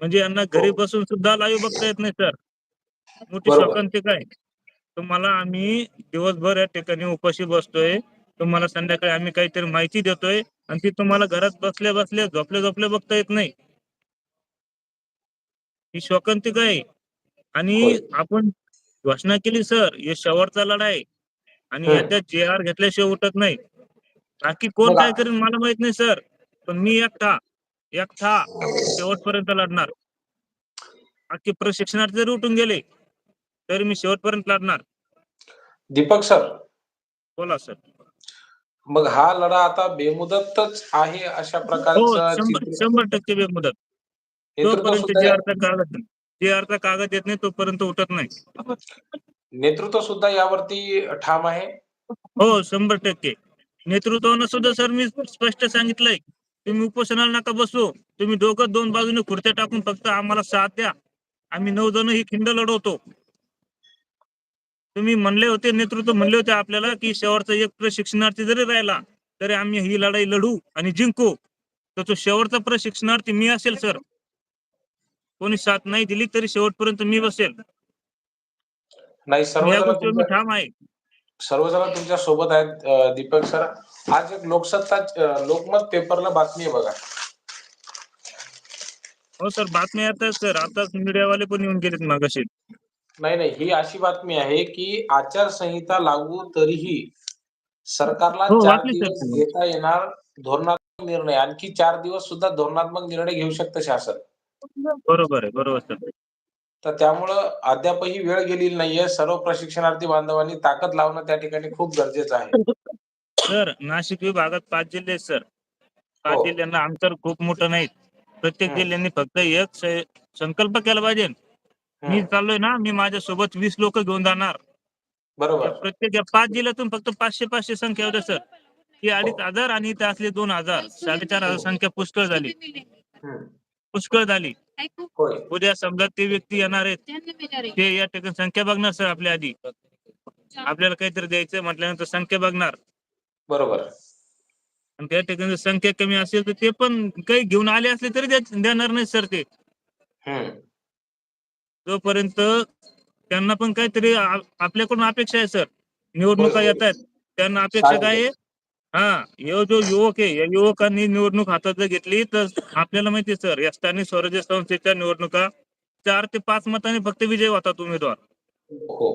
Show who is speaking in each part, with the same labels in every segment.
Speaker 1: म्हणजे यांना घरी
Speaker 2: हो.
Speaker 1: बसून सुद्धा लाईव्ह बघता येत नाही सर मोठी. शोकांतिका आहे तुम्हाला आम्ही दिवसभर या ठिकाणी उपाशी बसतोय. तुम्हाला संध्याकाळी आम्ही काहीतरी माहिती देतोय आणि ती तुम्हाला घरात बसल्या बसल्या झोपल्या झोपल्या बघता येत नाही. ही शोकांतिका आहे आणि. आपण घोषणा केली सर हे शेवटचा लढा आहे आणि. याच्यात जे आर घेतल्याशिवाय उठत नाही. बाकी कोण काय करेल मला माहीत नाही सर पण मी एकटा. एकटा शेवटपर्यंत लढणार. बाकी प्रशिक्षणार्थी जरी उठून गेले तरी मी शेवटपर्यंत लढणार.
Speaker 2: दीपक सर.
Speaker 1: बोला सर.
Speaker 2: मग हा लढा आता बेमुदतच आहे अशा
Speaker 1: हो
Speaker 2: प्रकारचं
Speaker 1: शंभर शंभर टक्के बेमुदत.
Speaker 2: सुद्धा
Speaker 1: जे अर्धा कागद जे अर्धा कागद येत नाही तोपर्यंत उठत नाही.
Speaker 2: नेतृत्व सुद्धा यावरती ठाम आहे.
Speaker 1: हो शंभर टक्के. नेतृत्वानं सुद्धा सर मी स्पष्ट सांगितलंय. तुम्ही उपोषणाला नका बसू. तुम्ही दोघं दोन बाजूने खुर्च्या टाकून फक्त आम्हाला साथ द्या. आम्ही नऊ जण ही खिंड लढवतो. तुम्ही म्हणले होते नेतृत्व म्हणले होते आपल्याला की शेवटचा एक प्रशिक्षणार्थी जरी राहिला तरी आम्ही ही लढाई लढू आणि जिंकू. तर तो शेवटचा प्रशिक्षणार्थी मी असेल सर. कोणी साथ नाही दिली तरी शेवटपर्यंत मी बसेल.
Speaker 2: नाही तुमच्या
Speaker 1: ठाम आहे.
Speaker 2: सर्वजण तुमच्यासोबत आहेत दीपक सर. आज एक लोकसत्ता लोकमत पेपरला बातमी आहे बघा.
Speaker 1: हो सर बातम्या येतात सर आताच मीडियावाले पण येऊन गेलेत मागाशी.
Speaker 2: नाही नाही ही अशी बातमी आहे की आचारसंहिता लागू तरीही सरकारला
Speaker 1: हो,
Speaker 2: चार दिवस. घेता येणार धोरणात्मक निर्णय. आणखी चार दिवस सुद्धा धोरणात्मक निर्णय घेऊ शकतं शासन.
Speaker 1: बरोबर आहे बरोबर सर.
Speaker 2: तर त्यामुळं अद्यापही वेळ गेलेली नाहीये. सर्व प्रशिक्षणार्थी बांधवांनी ताकद लावणं त्या ठिकाणी खूप गरजेचं आहे.
Speaker 1: सर नाशिक विभागात पाच जिल्हे आहेत सर. पाच
Speaker 2: हो.
Speaker 1: जिल्ह्यांना अंतर खूप मोठं नाही प्रत्येक
Speaker 2: हम्म.
Speaker 1: जिल्ह्यांनी फक्त एक स- संकल्प केला पाहिजे. मी
Speaker 2: हम्म,
Speaker 1: चाललोय ना मी माझ्या सोबत वीस लोक घेऊन जाणार.
Speaker 2: बरोबर.
Speaker 1: प्रत्येक या पाच जिल्ह्यातून फक्त पाचशे पाचशे संख्या होत्या सर. ही. अडीच हजार आणि इथे असले दोन हजार. साडेचार हजार संख्या पुष्कळ झाली.
Speaker 2: हम्म,
Speaker 1: पुष्कळ झाली.
Speaker 2: होय.
Speaker 1: उद्या समजा ते व्यक्ती येणार आहेत. ते या ठिकाणी संख्या बघणार सर आपल्या आधी. आपल्याला काहीतरी द्यायचं म्हटल्यानंतर संख्या बघणार.
Speaker 2: बरोबर.
Speaker 1: आणि त्या ठिकाणी जर संख्या कमी असेल तर ते पण काही घेऊन आले असले तरी द्या- देणार नाही सर ते.
Speaker 2: हम्म.
Speaker 1: जोपर्यंत त्यांना पण काहीतरी आ- आपल्याकडून अपेक्षा आहे सर. निवडणुका
Speaker 2: होय.
Speaker 1: येत आहेत. त्यांना अपेक्षा काय आहे. हा हे जो युवक आहे या युवकांनी निवडणूक हातात जर घेतली तर आपल्याला माहिती सर या स्थानिक स्वराज्य संस्थेच्या निवडणुका चार ते पाच मतांनी फक्त विजय होतात उमेदवार.
Speaker 2: हो.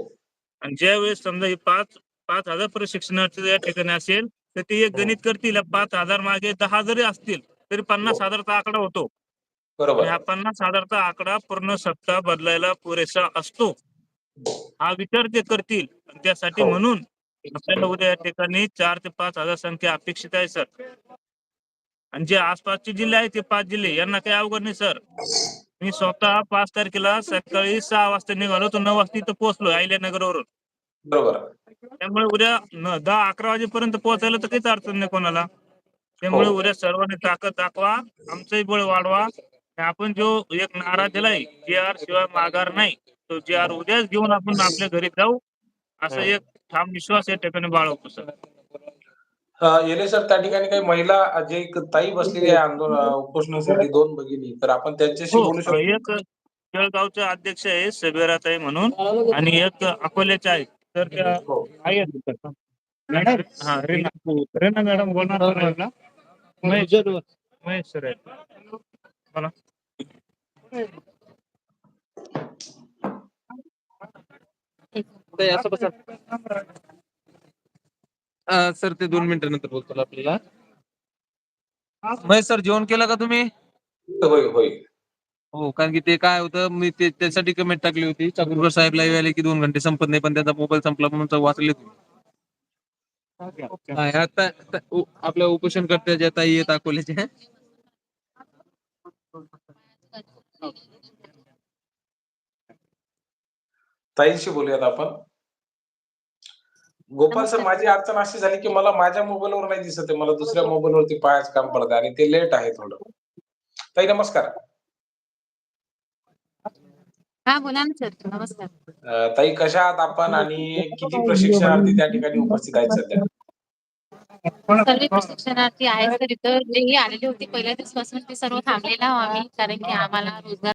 Speaker 1: आणि ज्या वेळेस समजा हे पाच पाच हजार प्रशिक्षणार्थी या ठिकाणी असेल तर ते एक गणित करतील या पाच हजार मागे दहा जरी असतील तरी पन्नास
Speaker 2: हो.
Speaker 1: हजारचा आकडा होतो. हा पन्नास हजारचा आकडा पूर्ण सत्ता बदलायला पुरेसा असतो. हा विचार ते करतील. आणि त्यासाठी
Speaker 2: हो.
Speaker 1: म्हणून आपल्याला उद्या या ठिकाणी चार ते पाच हजार संख्या अपेक्षित आहे सर. आणि जे आसपासचे जिल्हे आहेत ते पाच जिल्हे यांना काही अवघड नाही सर. मी स्वतः पाच तारखेला सकाळी सहा वाजता निघालो तर नऊ वाजता इथं पोहोचलो अहिल्यानगरवरून.
Speaker 2: बरोबर.
Speaker 1: त्यामुळे उद्या न- दहा अकरा वाजेपर्यंत पोहोचायला तर काहीच अडचण नाही कोणाला. त्यामुळे
Speaker 2: हो.
Speaker 1: उद्या सर्वांनी ताकद दाखवा आमचंही बळ वाढवा. आपण जो एक नारा दिलाय जे आर शिवाय माघार नाही तो जे आर उद्याच घेऊन आपण आपल्या घरी जाऊ. असा. एक ठाम विश्वास या ठिकाणी बाळगतो सर.
Speaker 2: येले सर त्या ठिकाणी काही महिला जे एक ताई बसलेली आहे आंदोलन उपोषणासाठी दोन भगिनी तर आपण त्यांच्याशी
Speaker 1: हो
Speaker 2: बोलू शकतो.
Speaker 1: एक जळगावचे अध्यक्ष आहे सबेराताई म्हणून आणि एक अकोल्याचे आहे तर त्या
Speaker 2: हो.
Speaker 1: आहेत तिथं. मॅडम हा रेना. रेना मॅडम बोलणार का? महेश महेश सर आहेत. बोला.
Speaker 3: ते असं बसा सर ते दोन मिनिटानंतर बोलतो आपल्याला. महेश सर जेवण केलं का तुम्ही?
Speaker 2: होय होय.
Speaker 3: हो कारण की ते काय होतं मी ते त्यासाठी कमेंट टाकली होती. चाकूरकर साहेब लाईव्ह आले की दोन घंटे संपत नाही पण त्यांचा मोबाईल संपला म्हणून तो वाचले तुम्ही हा, आपल्या उपोषण करते ज्या ताई आहेत अकोल्याच्या.
Speaker 2: ताईंशी बोलूयात आपण. गोपाल सर माझी अडचण अशी झाली की मला माझ्या मोबाईलवर नाही दिसत आहे. मला दुसऱ्या मोबाईलवरती पाहायचं काम पडत आणि ते लेट आहे थोडं. ताई नमस्कार.
Speaker 4: हा
Speaker 2: ताई कशा आहात आपण आणि किती प्रशिक्षणार्थी त्या ठिकाणी उपस्थित आहेत सध्या?
Speaker 4: सर्व प्रशिक्षणार्थी आहेत तर इथं जेही आलेले होते. पहिल्या दिवसापासून ते सर्व थांबलेलो आम्ही कारण की आम्हाला रोजगार